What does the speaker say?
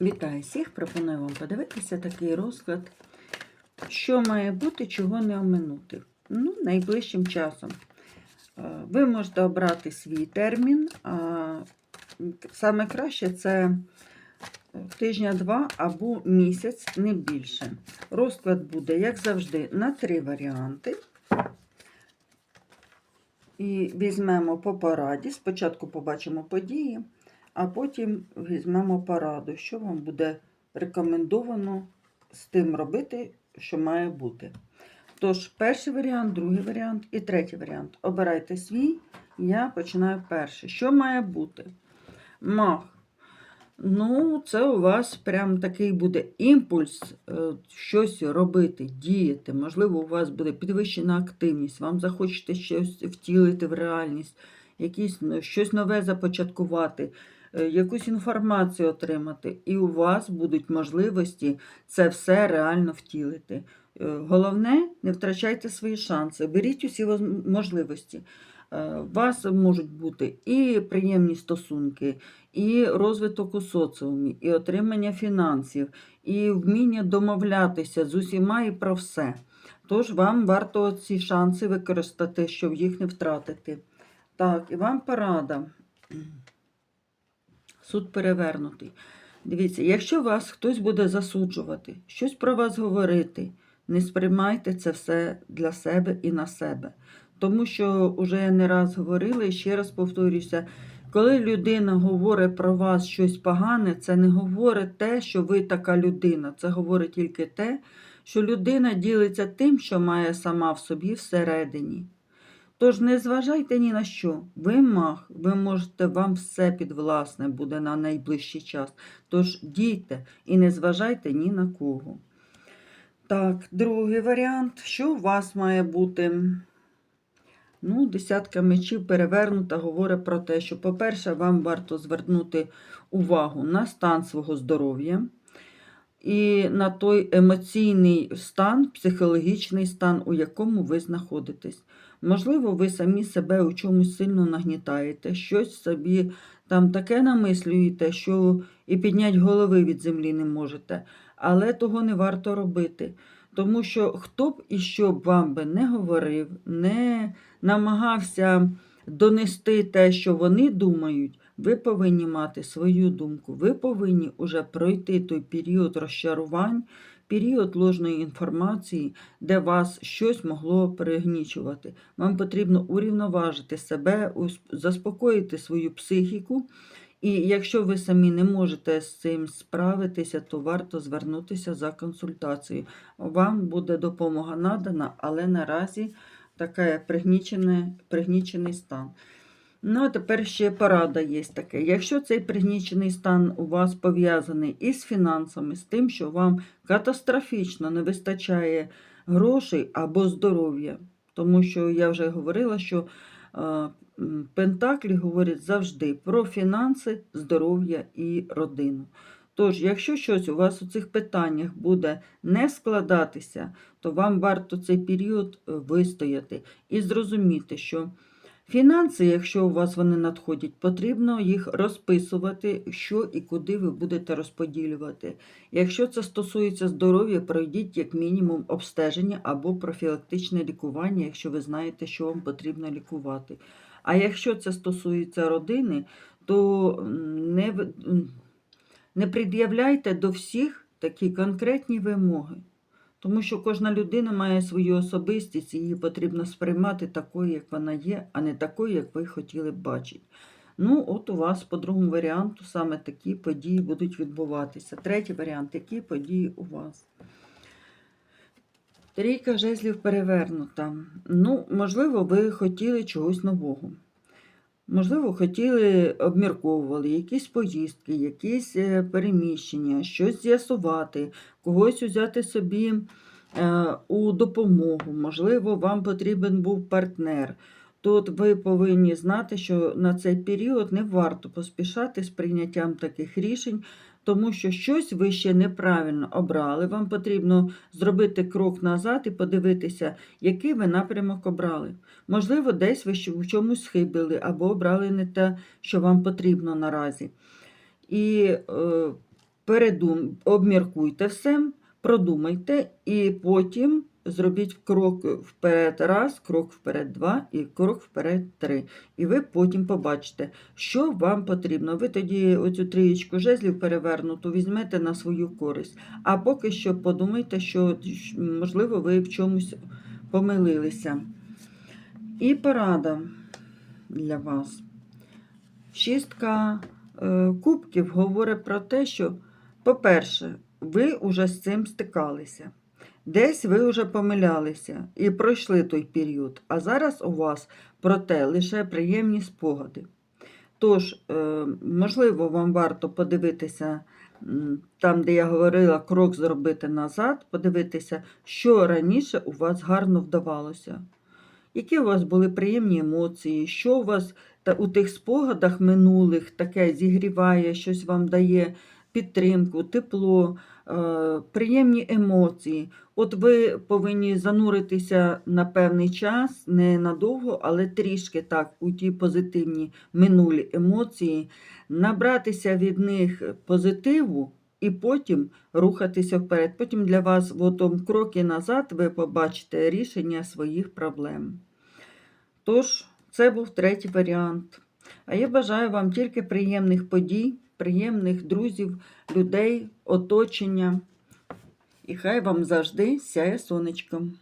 Вітаю всіх! Пропоную вам подивитися такий розклад, що має бути, чого не оминути. Ну, найближчим часом. Е, Ви можете обрати свій термін. Саме краще це тижня два або місяць, не більше. Розклад буде, як завжди, на три варіанти. І візьмемо по пораді. Спочатку побачимо події, а потім візьмемо пораду, що вам буде рекомендовано з тим робити, що має бути. Тож, перший варіант, другий варіант і третій варіант. Обирайте свій, я починаю перший. Що має бути? Мах. Ну, це у вас прям такий буде імпульс е, щось робити, діяти. Можливо, у вас буде підвищена активність, вам захочете щось втілити в реальність, якісь, ну, щось нове започаткувати, якусь інформацію отримати. І у вас будуть можливості це все реально втілити. Е, Головне, не втрачайте свої шанси, беріть усі можливості. Е, У вас можуть бути і приємні стосунки, і розвиток у соціумі, і отримання фінансів, і вміння домовлятися з усіма і про все. Тож вам варто ці шанси використати, щоб їх не втратити. Так, і вам порада. Суд перевернутий. Дивіться, якщо вас хтось буде засуджувати, щось про вас говорити, не сприймайте це все для себе і на себе. Тому що вже не раз говорила і ще раз повторюся, коли людина говорить про вас щось погане, це не говорить те, що ви така людина. Це говорить тільки те, що людина ділиться тим, що має сама в собі всередині. Тож не зважайте ні на що. Ви мах, ви можете, вам все підвласне буде на найближчий час. Тож дійте і не зважайте ні на кого. Так, другий варіант. Що у вас має бути? Ну, десятка мечів перевернута говорить про те, що, по-перше, вам варто звернути увагу на стан свого здоров'я і на той емоційний стан, психологічний стан, у якому ви знаходитесь. Можливо, ви самі себе у чомусь сильно нагнітаєте, щось собі там таке намислюєте, що і підняти голови від землі не можете. Але того не варто робити. Тому що хто б і що б вам би не говорив, не намагався донести те, що вони думають, ви повинні мати свою думку. Ви повинні уже пройти той період розчарувань, період ложної інформації, де вас щось могло пригнічувати. Вам потрібно урівноважити себе, заспокоїти свою психіку. І якщо ви самі не можете з цим справитися, то варто звернутися за консультацією. Вам буде допомога надана, але наразі таке пригнічений стан. Ну, а тепер ще порада є таке. Якщо цей пригнічений стан у вас пов'язаний із фінансами, з тим, що вам катастрофічно не вистачає грошей або здоров'я, тому що я вже говорила, що е, Пентаклі говорять завжди про фінанси, здоров'я і родину. Тож, якщо щось у вас у цих питаннях буде не складатися, то вам варто цей період е, вистояти і зрозуміти, що фінанси, якщо у вас вони надходять, потрібно їх розписувати, що і куди ви будете розподілювати. Якщо це стосується здоров'я, пройдіть як мінімум обстеження або профілактичне лікування, якщо ви знаєте, що вам потрібно лікувати. А якщо це стосується родини, то не, не пред'являйте до всіх такі конкретні вимоги. Тому що кожна людина має свою особистість, і її потрібно сприймати такою, як вона є, а не такою, як ви хотіли б бачити. Ну, от у вас по другому варіанту саме такі події будуть відбуватися. Третій варіант, які події у вас? Трійка жезлів перевернута. Ну, можливо, ви хотіли чогось нового. Можливо, хотіли, обмірковували якісь поїздки, якісь е, переміщення, щось з'ясувати, когось взяти собі е, у допомогу. Можливо, вам потрібен був партнер. Тут ви повинні знати, що на цей період не варто поспішати з прийняттям таких рішень, тому що щось ви ще неправильно обрали. Вам потрібно зробити крок назад і подивитися, який ви напрямок обрали. Можливо, десь ви в чомусь схибили або обрали не те, що вам потрібно наразі. І е, передум... обміркуйте все, продумайте і потім зробіть крок вперед раз, крок вперед два і крок вперед три. І ви потім побачите, що вам потрібно. Ви тоді оцю трієчку жезлів перевернуту візьмете на свою користь. А поки що подумайте, що можливо ви в чомусь помилилися. І порада для вас. Шістка е, кубків говорить про те, що, по-перше, ви вже з цим стикалися. Десь ви вже помилялися і пройшли той період, а зараз у вас проте лише приємні спогади. Тож, е, можливо, вам варто подивитися там, де я говорила, крок зробити назад, подивитися, що раніше у вас гарно вдавалося. Які у вас були приємні емоції, що у вас у тих спогадах минулих таке зігріває, щось вам дає підтримку, тепло, е, приємні емоції. От ви повинні зануритися на певний час, не надовго, але трішки так, у ті позитивні минулі емоції, набратися від них позитиву і потім рухатися вперед. Потім для вас в кроки назад ви побачите рішення своїх проблем. Тож, це був третій варіант. А я бажаю вам тільки приємних подій, приємних друзів, людей, оточення. І хай вам завжди сяє сонечком.